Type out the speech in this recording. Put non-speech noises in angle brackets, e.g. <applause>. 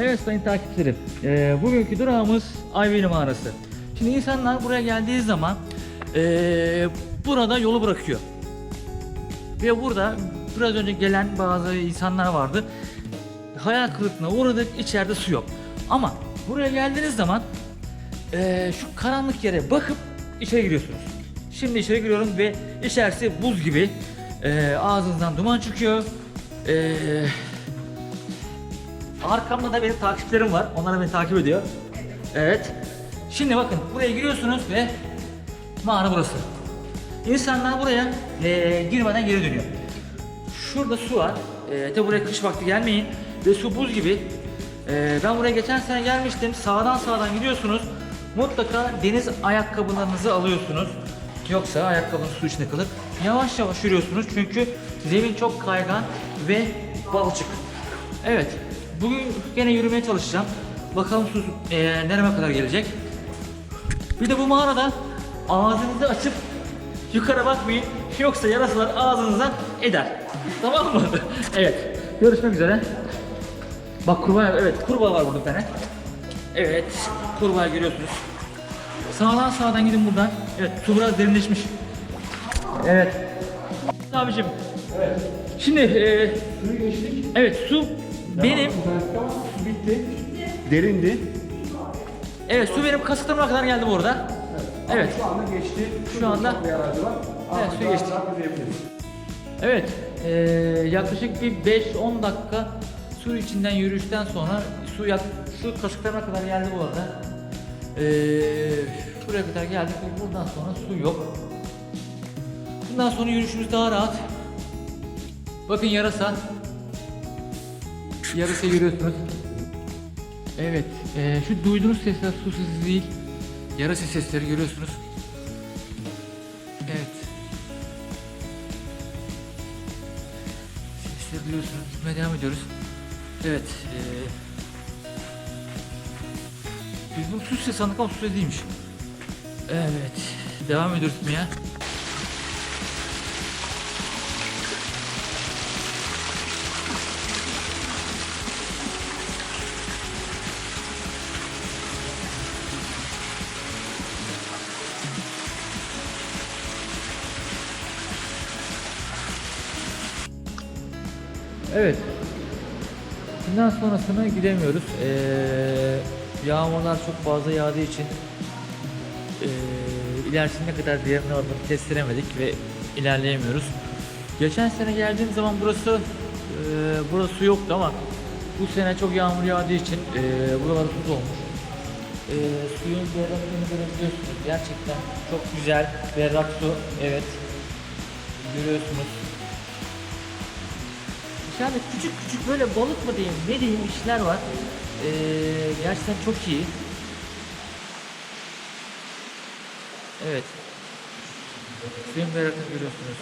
Evet sayın takipçilerim, e, bugünkü durağımız Ayveli Mağarası. Şimdi insanlar buraya geldiği zaman e, burada yolu bırakıyor. Ve burada biraz önce gelen bazı insanlar vardı. Hayal kırıklığına uğradık, içeride su yok. Ama buraya geldiğiniz zaman e, şu karanlık yere bakıp içeri giriyorsunuz. Şimdi içeri giriyorum ve içerisi buz gibi. E, ağzınızdan duman çıkıyor. E, Arkamda da benim takipçilerim var. Onlar beni takip ediyor. Evet. Şimdi bakın buraya giriyorsunuz ve mağara burası. İnsanlar buraya eee, girmeden geri dönüyor. Şurada su var. Eee tabi buraya kış vakti gelmeyin. Ve su buz gibi. Eee, ben buraya geçen sene gelmiştim. Sağdan sağdan gidiyorsunuz. Mutlaka deniz ayakkabılarınızı alıyorsunuz. Yoksa ayakkabınız su içinde kalır. Yavaş yavaş yürüyorsunuz çünkü zemin çok kaygan ve balçık. Evet. Bugün gene yürümeye çalışacağım. Bakalım su eee nereme kadar gelecek. Bir de bu mağarada ağzınızı açıp yukarı bakmayın. Yoksa yarasalar ağzınıza eder. <laughs> Tamam mı? <laughs> evet. Görüşmek üzere. Bak kurbağa evet kurbağa var burada bir tane. Evet kurbağa görüyorsunuz. Sağdan sağdan gidin buradan. Evet su biraz derinleşmiş. Evet. Abicim. Evet. Şimdi e, Suyu geçtik. evet su benim su bitti. Derindi. evet su benim kasıklarıma kadar geldi bu arada. Evet. Şu anda geçti. Şu anda- bir aracı var. Evet, Artık suyu geçtik. rahat rahat yürüyebiliriz. Evet, eee, yaklaşık bir 5-10 dakika su içinden yürüyüşten sonra su yak su kaşıklarına kadar geldi bu arada. Eee şuraya kadar geldik ve buradan sonra su yok. Bundan sonra yürüyüşümüz daha rahat. Bakın yarasa. Yarasa görüyorsunuz. Evet, eee, şu duyduğunuz sesler su sesi değil. Yarasa sesleri görüyorsunuz. Evet. Sesleri duyuyorsunuz. Gitmeye devam ediyoruz. Evet. eee biz bunu su sesi sandık ama su sesi değilmiş. Evet. Devam ediyoruz gitmeye. Evet. Bundan sonrasına gidemiyoruz. Ee, yağmurlar çok fazla yağdığı için ee, ilerisine kadar diğerini alıp kestiremedik ve ilerleyemiyoruz. Geçen sene geldiğim zaman burası ee, burası yoktu ama bu sene çok yağmur yağdığı için ee, buralar su olmuş. Ee, suyun berraklığını görebiliyorsunuz. Gerçekten çok güzel berrak su. Evet. Görüyorsunuz. İçeride küçük küçük böyle balık mı diyeyim ne diyeyim işler var. Ee, gerçekten çok iyi. Evet. Suyun berrakını görüyorsunuz.